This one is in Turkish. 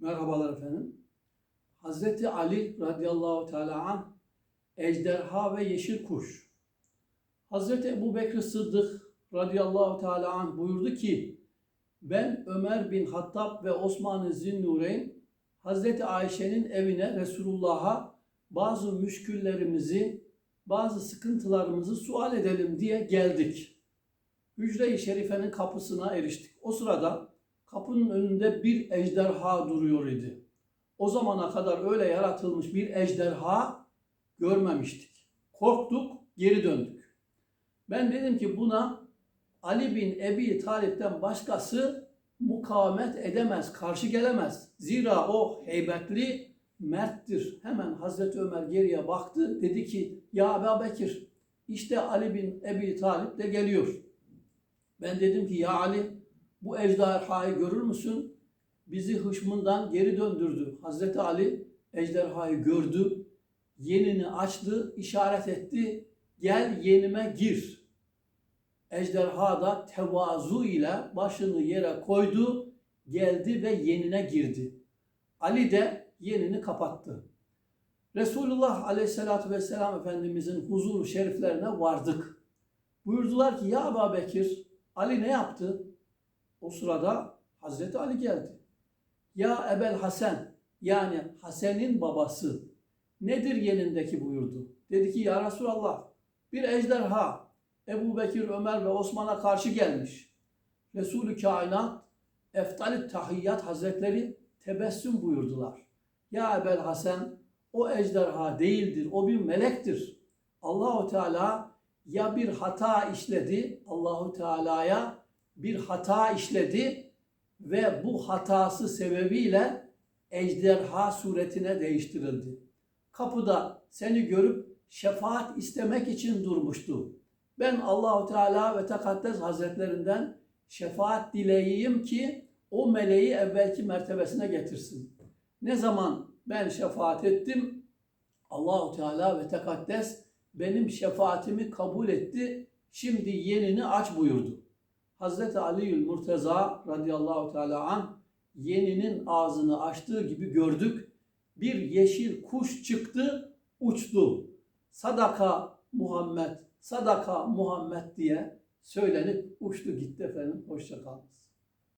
Merhabalar efendim. Hazreti Ali radıyallahu teala anh ejderha ve yeşil kuş. Hazreti Ebu Bekir Sıddık radıyallahu teala anh buyurdu ki ben Ömer bin Hattab ve Osman Zinnureyn Hazreti Ayşe'nin evine Resulullah'a bazı müşküllerimizi, bazı sıkıntılarımızı sual edelim diye geldik. Hücre-i Şerife'nin kapısına eriştik. O sırada kapının önünde bir ejderha duruyor idi. O zamana kadar öyle yaratılmış bir ejderha görmemiştik. Korktuk, geri döndük. Ben dedim ki buna Ali bin Ebi Talip'ten başkası mukavemet edemez, karşı gelemez. Zira o heybetli, merttir. Hemen Hazreti Ömer geriye baktı. Dedi ki ya Ebu Bekir işte Ali bin Ebi Talip de geliyor. Ben dedim ki ya Ali bu ejderhayı görür müsün? Bizi hışmından geri döndürdü. Hazreti Ali ejderhayı gördü. Yenini açtı, işaret etti. Gel yenime gir. Ejderha da tevazu ile başını yere koydu, geldi ve yenine girdi. Ali de yenini kapattı. Resulullah Aleyhisselatü Vesselam Efendimizin huzuru şeriflerine vardık. Buyurdular ki ya Ebu Bekir, Ali ne yaptı? O sırada Hazreti Ali geldi. Ya Ebel Hasan yani Hasen'in babası nedir yenindeki buyurdu. Dedi ki ya Resulallah bir ejderha Ebu Bekir, Ömer ve Osman'a karşı gelmiş. Resulü Kainat Eftal-i Tahiyyat Hazretleri tebessüm buyurdular. Ya Ebel Hasan o ejderha değildir, o bir melektir. Allahu Teala ya bir hata işledi, Allahu Teala'ya bir hata işledi ve bu hatası sebebiyle ejderha suretine değiştirildi. Kapıda seni görüp şefaat istemek için durmuştu. Ben Allahu Teala ve Tekaddes Hazretlerinden şefaat dileyeyim ki o meleği evvelki mertebesine getirsin. Ne zaman ben şefaat ettim, Allahu Teala ve Tekaddes benim şefaatimi kabul etti. Şimdi yenini aç buyurdu. Hazreti Ali'ül Murteza radıyallahu teala an yeninin ağzını açtığı gibi gördük. Bir yeşil kuş çıktı, uçtu. Sadaka Muhammed, sadaka Muhammed diye söylenip uçtu gitti efendim. Hoşçakalınız.